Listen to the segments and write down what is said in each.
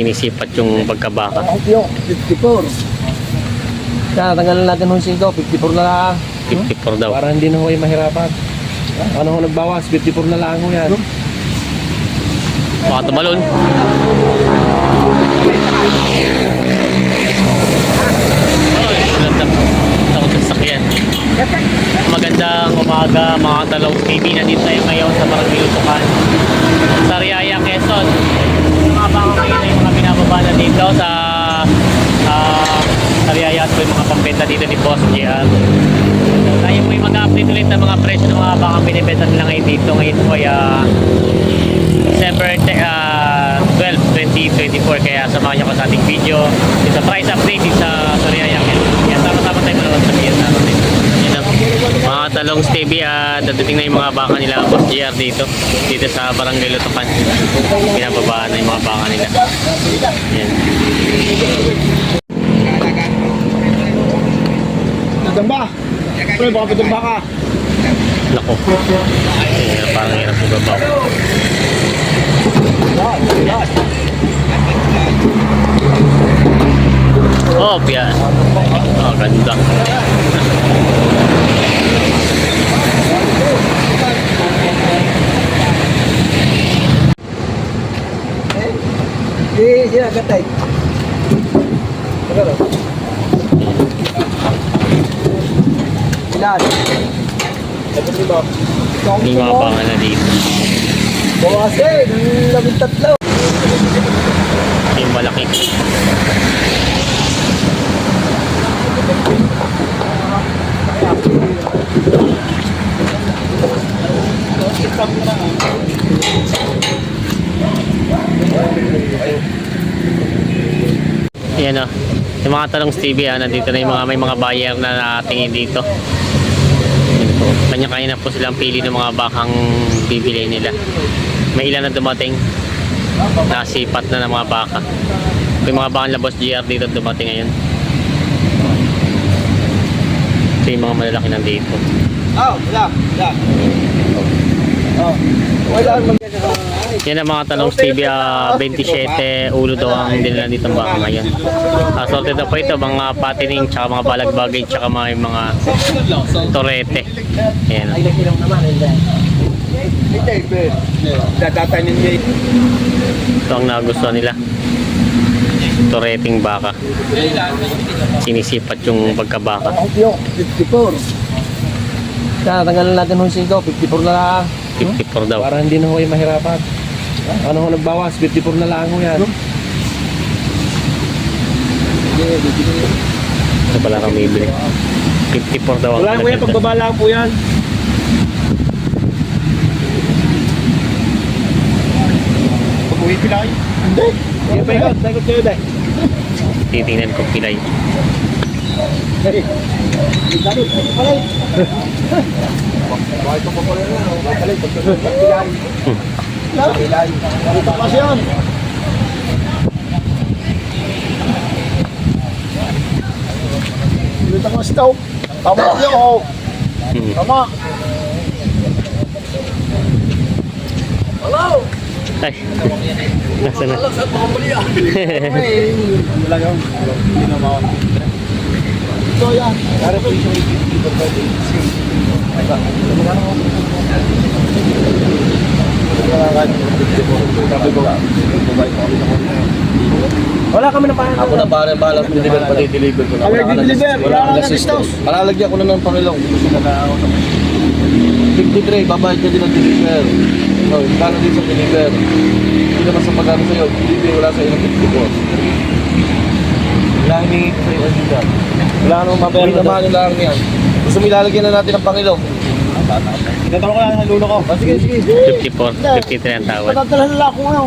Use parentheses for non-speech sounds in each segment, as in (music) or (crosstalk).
Sinisipat yung pagkabaka. Yung 54. Kaya tanggalan natin yung 5, 54 na lang. 54 daw. Para hindi na ho kayo mahirapan. Ano ho nagbawas, 54 na lang ho yan. Baka tumalon. Magandang umaga mga Talaw TV. Nandito tayo ngayon sa Barangay Lutukan. Sa Riaya, Quezon. Yung mga baka ngayon binababa na dito sa uh, sa Riaya at po yung mga pambenta dito ni Boss JR. Tayo po yung mag-update ulit ng mga presyo ng mga baka binibenta nila ngayon dito. Ngayon po ay ah, December uh, 12, 2024 kaya samahan niyo ko sa ating video yung sa price update sa Soriaya yan tama-tama tayo manood sa video natin yan ang mga talong stevie at dadating na yung mga baka nila Boss GR dito dito sa Barangay Lutukan pinababaan na yung mga baka nila yan Nagamba! Pre, baka pitong baka. lako Ayan, parang hirap ibabaw Oh, piyan. Oh, ganda. Di, sila katay. Ano? Ilan? Dapat lima. May mga baka na dito. Bawasin, ng labing tatlo. Yung malaki. Yan o. Yung mga talong Stevie, ah, nandito na yung mga, may mga buyer na nakatingin dito. Yan po. Kanya-kanya na po silang pili ng mga bakang bibili nila. May ilan na dumating. Nasipat na ng mga baka. Yung mga bakang labos GR dito dumating ngayon. Ito yung mga malalaki nandito. Oh, wala, wala. Oh, wala mag Yan ang mga talong Stevie, ah, 27 ulo daw ang dinala dito baka ngayon. Uh, sorted na po ito, mga patining, tsaka mga balagbagay, tsaka mga, mga torete. Yan. Ito ang nagustuhan nila. Toreting baka. Sinisipat yung pagkabaka. Yung 54. Kaya tanggalan natin yung 5, 54 na lang. 54 daw. Para hindi na ho kayo mahirapan. Ano ho nagbawas, 54 na lang ho yan. Ito pala kang bibili. 54 daw ang Wala mo yan, pagbaba lang po yan. Pag-uwi pilay? Hindi. Hindi pa ikot, ikot kayo dahil. Titingnan ko pilay. Dari. Dari, palay. Bakit ko pa pala na, palay, pagkasunod ng Dito. Dito ko stove. Tama oh. Hmm. Tama. Hello. Ay. Nasa na? Yung ginawa. So yan, para po yung wala kami na paano. Ako na pare balas deliver pati deliver ko na. Wala di-deliver, wala Wala ka na na Palalagyan ko na ng Panginoon. 53, babayad ka din ng deliver. No, kano din sa deliver. Hindi naman sa pagkano sa'yo. Deliver wala sa'yo ng 54. Wala hiningi ko sa'yo ang. Wala nang Hindi mapera na naman lang yan. Gusto mo ilalagyan na natin ng Panginoon. Tinatawag ko lang sa lulo ko. Ah, sige, sige. 54, 53 ang tawad. Patatalan nila ako ano.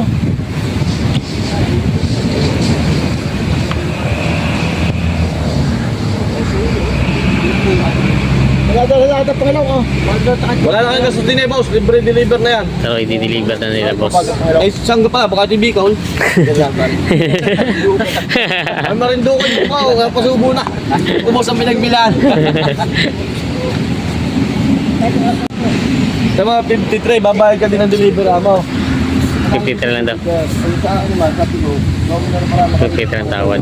Patatalan nila ata Panginoon ko. Wala na kayong gastusin eh, boss. Libre deliver na yan. So, i-deliver na nila, boss. Eh, saan ka pala? Baka tibikaw. (laughs) Ay, marindukan mo pa. oh. Pasubo na. Umos ang pinagbilan. (laughs) Sa mga 53, babayad ka din ng deliver mo. 53 lang daw. Yes, sa ano man, sa marami. 53 ang tawad.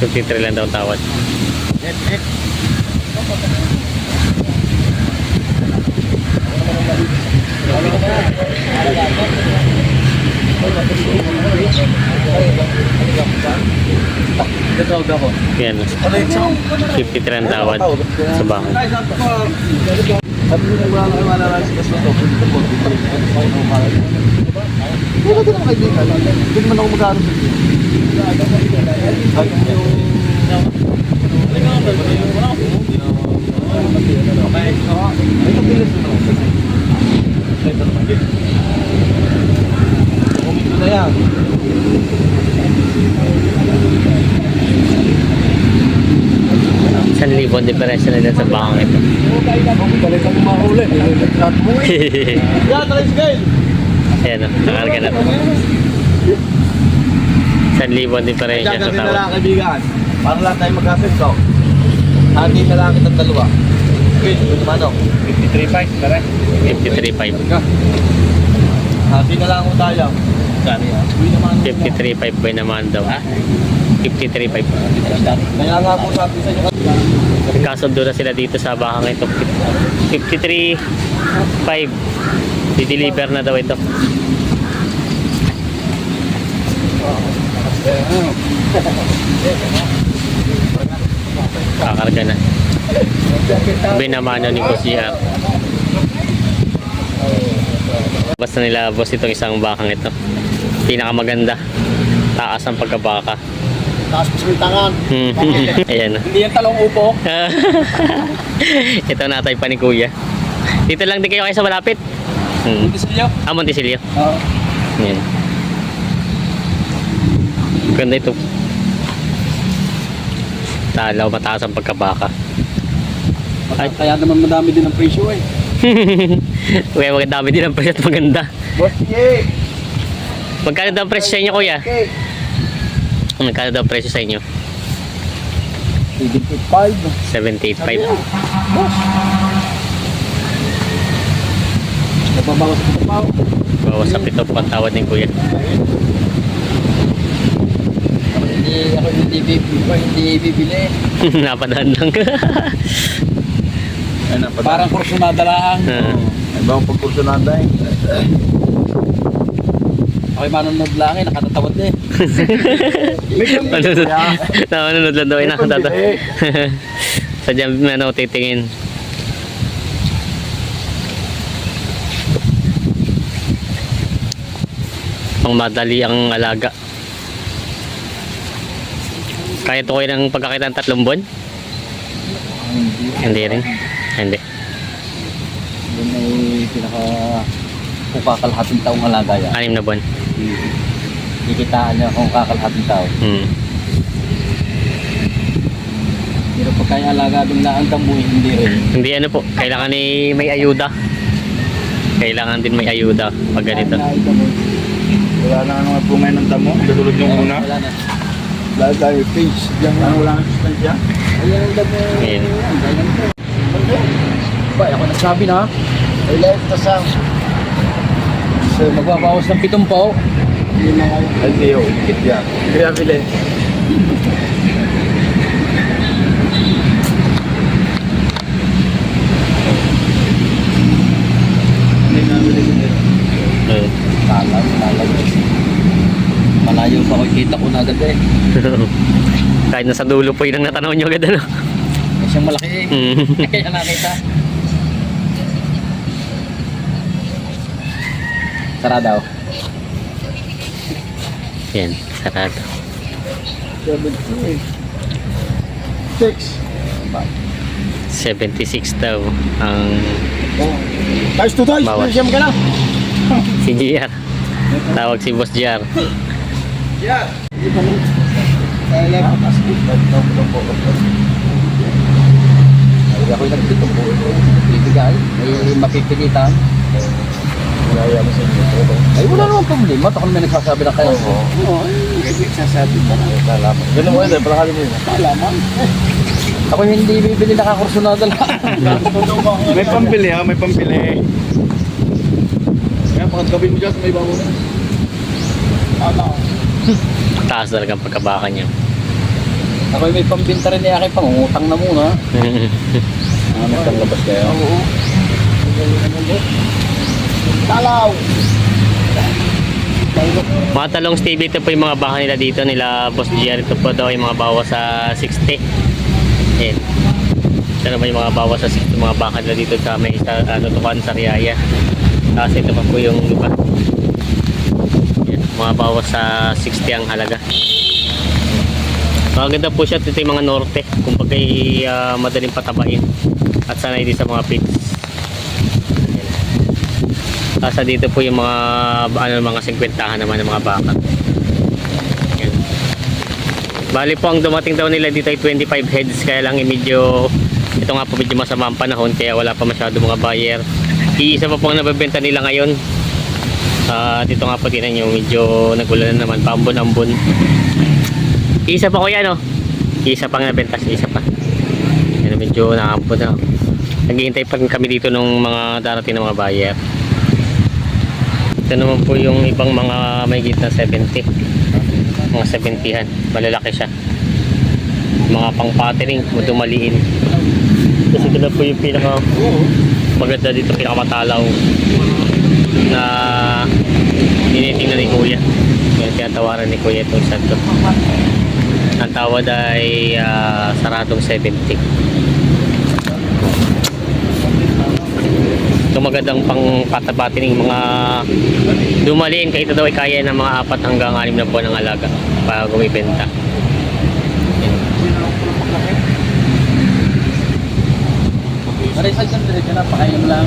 Fifty-three lang daw tawad. Tatawag ako. Yan. Ano yung sound? 53 ang tawad sa bahay. Sabi ko wala na wala na si Gaston to. Hindi. Wala din ang kaibigan. Hindi naman ako mag-aaral sa iyo. Sabi ko yung Ay, mabilis na naman. Ito naman. Kumito na yan. San libo diferensya nila sa bakang ito. (laughs) Balik ang mahuli. Ayan nakarga na to. San libo ang diferensya sa Diyan na tawad. lang kaibigan. Para lahat tayo magkasip to. Hati na lang kitang dalawa. Okay, ito naman o. 53.5, tara. 53.5. Hati na lang tayo. Kani ah. Uwi naman. 53.5 ba naman daw? 53.5. Kaya nga po sabi sa inyo. Nagkasundo na sila dito sa bakang ito. 53.5. Di-deliver na daw ito. Kakarga na. Binamano ni Boss GR. Basta nila boss itong isang bakang ito. Pinakamaganda. Taas ang pagkabaka. Taas ko sa tangan. Hmm. (laughs) Ayan. Hindi yan talong upo. (laughs) ito natay pa ni Kuya. Dito lang din kayo kayo sa malapit. Hmm. Sila. Ah, Monticelio. Oo. Yan. Ganda ito. Talaw, mataas ang pagkabaka. Ay. Kaya naman madami din ang presyo eh. (laughs) Kuya, maganda din ang presyo at maganda. Boss, yeah. Magkano daw ang presyo sa inyo, Kuya? Okay. Magkano daw presyo sa inyo? 75. 78.5. Nababawas sa papaw. Bawas sa pito po ang tawad ni Kuya. Hindi ako hindi bibili. Hindi bibili. (laughs) Napadaan lang. Parang kursunada lang. Ah. Ibang pagkursunada eh. Ako'y manonood lang eh, nakatatawad eh. (laughs) Manunod, nanonood lang daw ay nakatata. (laughs) Sa dyan, ano, titingin. Pang madali ang alaga. Kaya to kayo ng pagkakita ng tatlong buwan? Hindi rin. Hindi. Yun ay pinaka kung kakalahating taong alaga yan. Anim na buwan. Kikitaan niya kung kakalahating tao. Hmm. Pero pag kaya alaga bigla ang tambuhin, hindi rin. Hindi ano po, kailangan ni may ayuda. Kailangan din may ayuda pag ganito. Wala na naman po ngayon ng damo. Katulad yung una. Wala na. Wala tayo face. Diyan ano wala ang sustansya. Ayan ang damo. Ayan. Ba, ako nagsabi na. I left the sound. So, magbabawas ng pitong pao. Hindi yun. Ikit yan. Grabe lang. Hmm. Talag, talag. Malayo pa ako, kita ko na agad eh. (laughs) Kahit nasa dulo po yun ang natanaw nyo agad ano. May siyang malaki eh. Hmm. Kaya nakita. Tara daw. Yan, sarado. 78. Six. 76 daw ang two times. Bawas. Siyam ka na. (laughs) si GR. Tawag si Boss GR. Yeah. Ako'y nagpito po. Bibigay. May mapipilitan. Kaya mo sa inyo. Ay, wala namang problema. Ito kung may nagsasabi na kayo. Oo. Oo, ay, sasabi ka na. Salamat. Ganun mo yun. Para kali mo yun. Malaman. Ako hindi bibili nakakursunada lang. (laughs) May pambili ha, may pambili. Kaya pagkat gawin mo dyan, may bago na. Taas talaga ang pagkabaka niya. Ako may pambinta rin niya aking pangungutang na muna. (laughs) Ano kang labas kayo? Talaw! mga talong Stevie, ito po yung mga baka nila dito, nila Boss GR. Ito po daw yung mga bawa sa 60. Yan. Ito naman yung mga bawa sa 60, mga baka nila dito sa may sa, ano, tukan sa Riaya. Tapos ito pa po yung lupa. Yan. Mga bawa sa 60 ang halaga. Maganda po siya, ito yung mga norte. Kung bagay ah, madaling patabain. At sanay din sa mga pits. Asa dito po yung mga ano mga 50 naman ng mga baka. Yan. Bali po ang dumating daw nila dito ay 25 heads kaya lang eh, medyo ito nga po medyo masama ang panahon kaya wala pa masyado mga buyer. Iisa pa po ang nabebenta nila ngayon. Ah, dito nga po tinan nyo medyo nagulan na naman pambon-ambon. Isa pa ko yan oh. Isa pang nabenta isa pa. Yan medyo nakambon na. Naghihintay pa rin kami dito ng mga darating na mga buyer. Ito naman po yung ibang mga may gitna 70. Mga 70-han. Malalaki siya. Mga pang patering, dumaliin. Kasi ito na po yung pinaka maganda dito, pinakamatalaw na tinitingnan ni Kuya. Kaya tinatawaran ni Kuya itong isa to. Ang tawad ay ah, saradong 70. Ito magandang pang ng mga dumaliin kaya ito daw ay kaya ng mga apat hanggang anim na buwan ng alaga para gumibenta. Marisal dyan, diretso na, pakain mo lang.